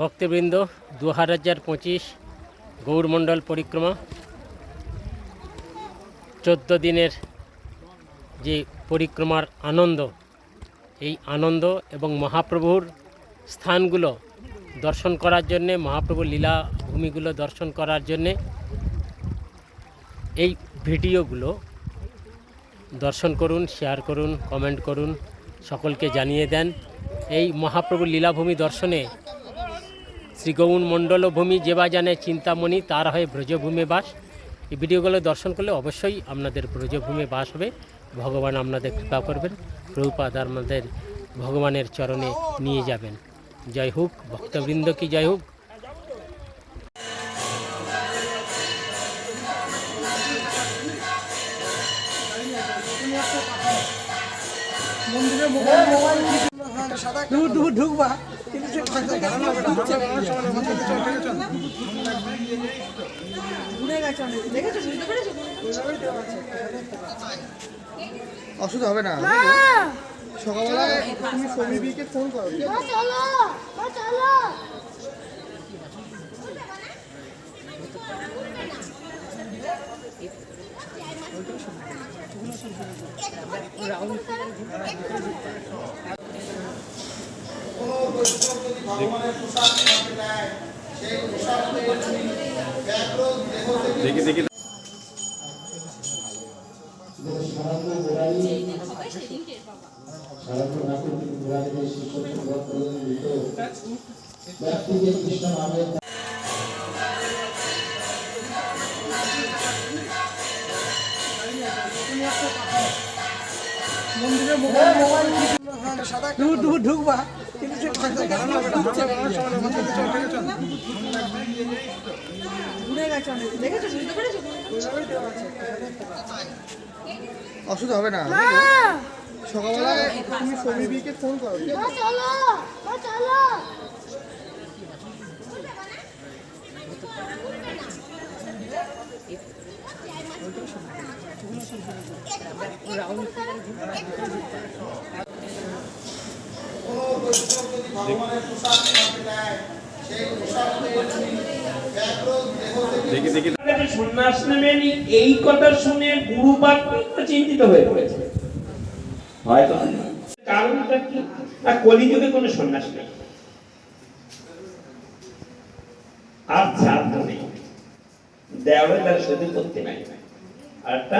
ভক্তবৃন্দ দু হাজার পঁচিশ গৌরমণ্ডল পরিক্রমা। চোদ্দ দিনের যে পরিক্রমার আনন্দ, এই আনন্দ এবং মহাপ্রভুর স্থানগুলো দর্শন করার জন্যে, মহাপ্রভুর লীলা ভূমিগুলো দর্শন করার জন্যে, এই ভিডিওগুলো দর্শন করুন, শেয়ার করুন, কমেন্ট করুন, সকলকে জানিয়ে দেন। এই মহাপ্রভুর লীলাভূমি দর্শনে শ্রী গৌণ মণ্ডল ভূমি যেবা জানে চিন্তামণি তার হয় ব্রজভূমে বাস। এই ভিডিওগুলো দর্শন করলে অবশ্যই আপনাদের ব্রজভূমে বাস হবে। ভগবান আপনাদের কৃপা করবেন প্রভুপাদ আমাদের ভগবানের চরণে নিয়ে যাবেন। জয় হোক ভক্তবৃন্দ কি জয় হোক। দূর দূর ঢুকবা। অসুবিধা হবে না। সকালবেলায় তুমি সমীরকে ফোন করো ঠিক আছে? চলো মা চলো দূর দূর ঢুকবা ঘুরে গেছে অনেক দেখেছ বুঝতে পেরেছ অসুবিধা হবে না। সকালবেলায় তুমি সমীরকে ফোন করো? চলো। চলো। কাছে সন্ন্যাস নেবেনি এই কথা শুনে গুরু চিন্তিত হয়ে পড়েছে। হয়তো। কারণটা কি? আর কলিযুগে কোনো সন্ন্যাস নেই। আর শ্রাদ্ধ নেই। দেওয়ালে তার সতী করতে নাই আরটা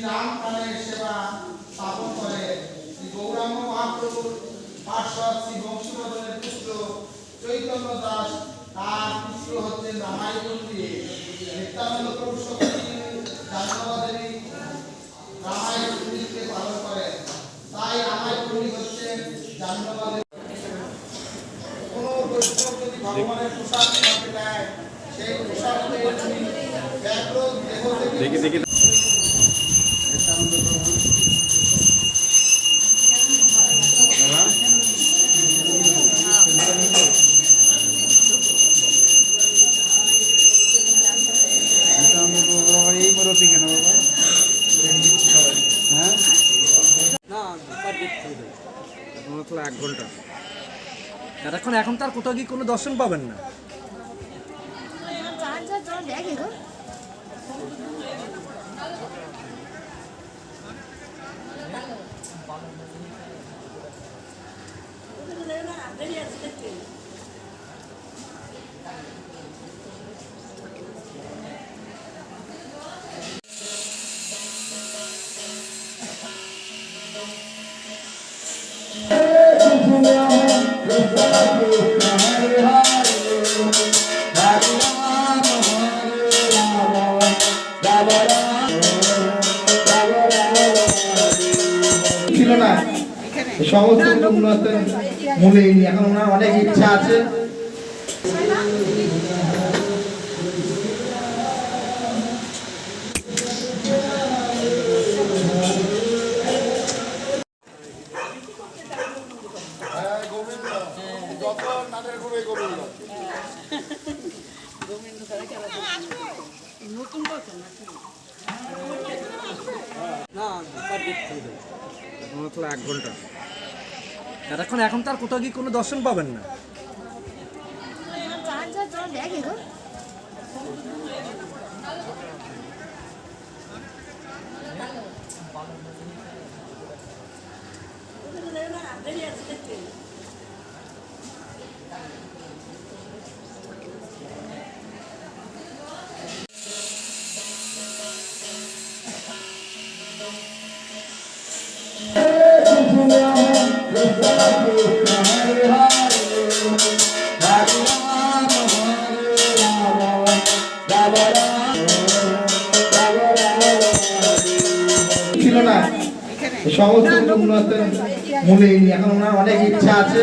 শ্রীরাম প্রাণের সেবা স্থাপন করে শ্রী গৌরাঙ্গ মহাপ্রভুর পার্শ্বদ শ্রী বংশীবদনের পুত্র চৈতন্য দাস, তার পুত্র হচ্ছেন পল্লী নিত্যানন্দ প্রভু শক্তি জাহ্নবাদেবী রামাই পালন করেন। তাই রামাই পল্লী হচ্ছেন জাহ্নবাদেবী কোনো বৈষ্ণব যদি ভগবানের খেতে দেয় সেই প্রসাদ পেয়ে তিনি ব্যাঘ্র দেহ থেকে ঘণ্টা এতক্ষণ এখন তার কোথাও গিয়ে কোনো দর্শন পাবেন না দেখে সমস্ত উন্নতের মূলে। এখন ওনার অনেক ইচ্ছা আছে মাত্র এক ঘণ্টা এতক্ষণ এখন তার কোথাও গিয়ে কোনো দর্শন পাবেন না? ছিল না। সমস্ত উন্নতের মূলে। এখন ওনার অনেক ইচ্ছা আছে।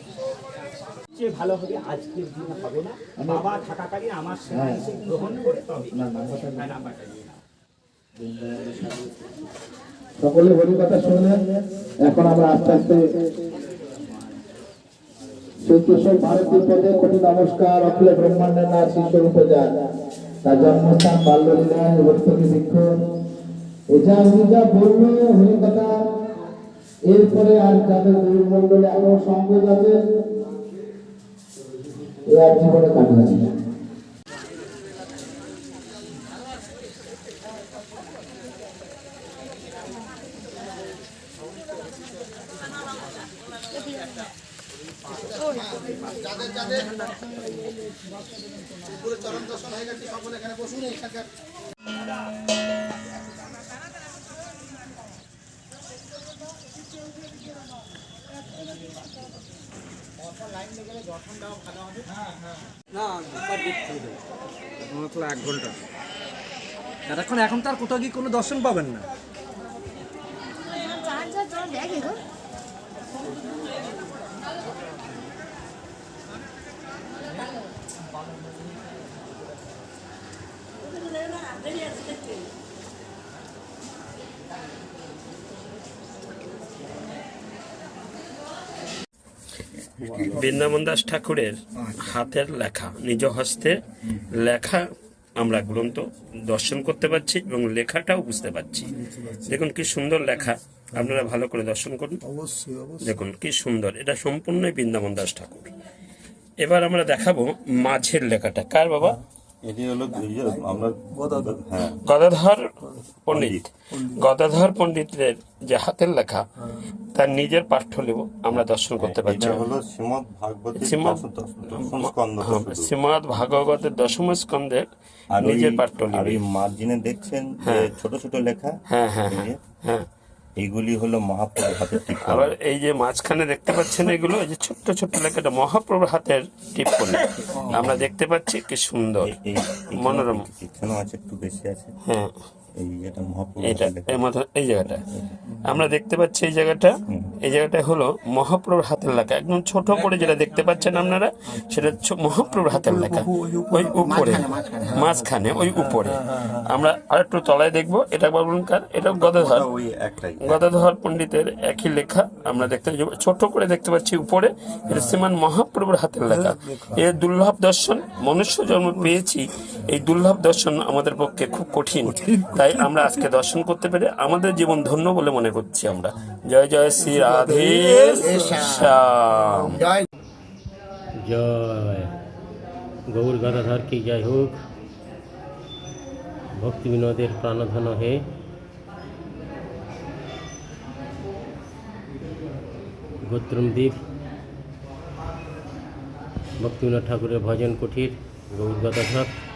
সবচেয়ে ভালো হবে আজকের দিন হবে না। বাবা থাকাকালীন আমার সেবা গ্রহণ করে তবে। হ্যাঁ, নাম্বারটা সকলে হরি কথা শুনলেন। এখন আমরা আস্তে আস্তে সেই ভারতী পদে কোটি নমস্কার, অখিল ব্রহ্মাণ্ডের না শিষ্যরূপে যান। তার জন্মস্থান বাল্যলীলায় বৃক্ষ এটা উনি যা বলল হরি কথা। এরপরে আর যাদের গুরুমণ্ডলে এখনও সংযোগ আছে এ আর জীবনে কাটবে না। যাদের যাদের উপরে চরণ দর্শন হয়ে গেছে সকলে এখানে বসুন এখানকার মাত্র এক ঘণ্টা। এতক্ষণ এখন তার কোথাও গিয়ে কোনো দর্শন পাবেন না দেখে গো বৃন্দাবন দাস ঠাকুরের হাতের লেখা নিজ হস্তে লেখা আমরা গ্রন্থ দর্শন করতে পারছি এবং লেখাটাও বুঝতে পারছি। দেখুন কি সুন্দর লেখা আপনারা ভালো করে দর্শন করুন। দেখুন কি সুন্দর এটা সম্পূর্ণই বৃন্দাবন দাস ঠাকুর। এবার আমরা দেখাবো মাঝের লেখাটা। কার বাবা? এটি হলো আমরা হ্যাঁ। গদাধর পণ্ডিত। গদাধর পণ্ডিতের যে হাতের লেখা তার নিজের পাঠ্যলিপি আমরা দর্শন করতে পারছি। শ্রীমদ ভাগবতী শ্রীমদ দশম স্কন্ধ হ্যাঁ, শ্রীমদ ভাগবতের দশম স্কন্ধের নিজের আর পাঠ্যলিপি এই মার্জিনে দেখছেন যে ছোট ছোট লেখা। হ্যাঁ হ্যাঁ এই হ্যাঁ। হ্যাঁ এইগুলি হলো মহাপ্রভুর হাতের টিপ আবার এই যে মাঝখানে দেখতে পাচ্ছেন এগুলো এই যে ছোট্ট ছোট্ট লেখাটা মহাপ্রভুর হাতের টিপ বলে আমরা দেখতে পাচ্ছি কি সুন্দর মনোরম এখানেও আছে একটু বেশি আছে হ্যাঁ এই এটা এটা হাতের লেখা এই জায়গাটা। আমরা দেখতে পাচ্ছি এই জায়গাটা। এই জায়গাটা হলো মহাপ্রভুর হাতের লেখা। একদম ছোট করে যেটা দেখতে পাচ্ছেন আপনারা সেটা মহাপ্রভুর হাতের লেখা। ওই উপরে মাঝখানে ওই উপরে। আমরা আর একটু তলায় দেখব এটা বলুন কার এটা গদাধর। গদাধর পণ্ডিতের একই লেখা আমরা দেখতে ছোট করে দেখতে পাচ্ছি উপরে এটা শ্রীমান মহাপ্রভুর হাতের লেখা। এর দুর্লভ দর্শন মনুষ্য জন্ম পেয়েছি। এই দুর্লভ দর্শন আমাদের পক্ষে খুব কঠিন। তাই আমরা আজকে দর্শন করতে পেরে আমাদের জীবন ধন্য বলে মনে করছি আমরা। জয় জয় শ্রী রাধে শ্যাম। জয়। জয়। গৌর গদাধর কি জয় হোক। ভক্তি বিনোদের প্রাণধন হে। গোত্রমদ্বীপ ভক্তিবিনোদ ঠাকুরের ভজন কুঠির গৌর গদাধর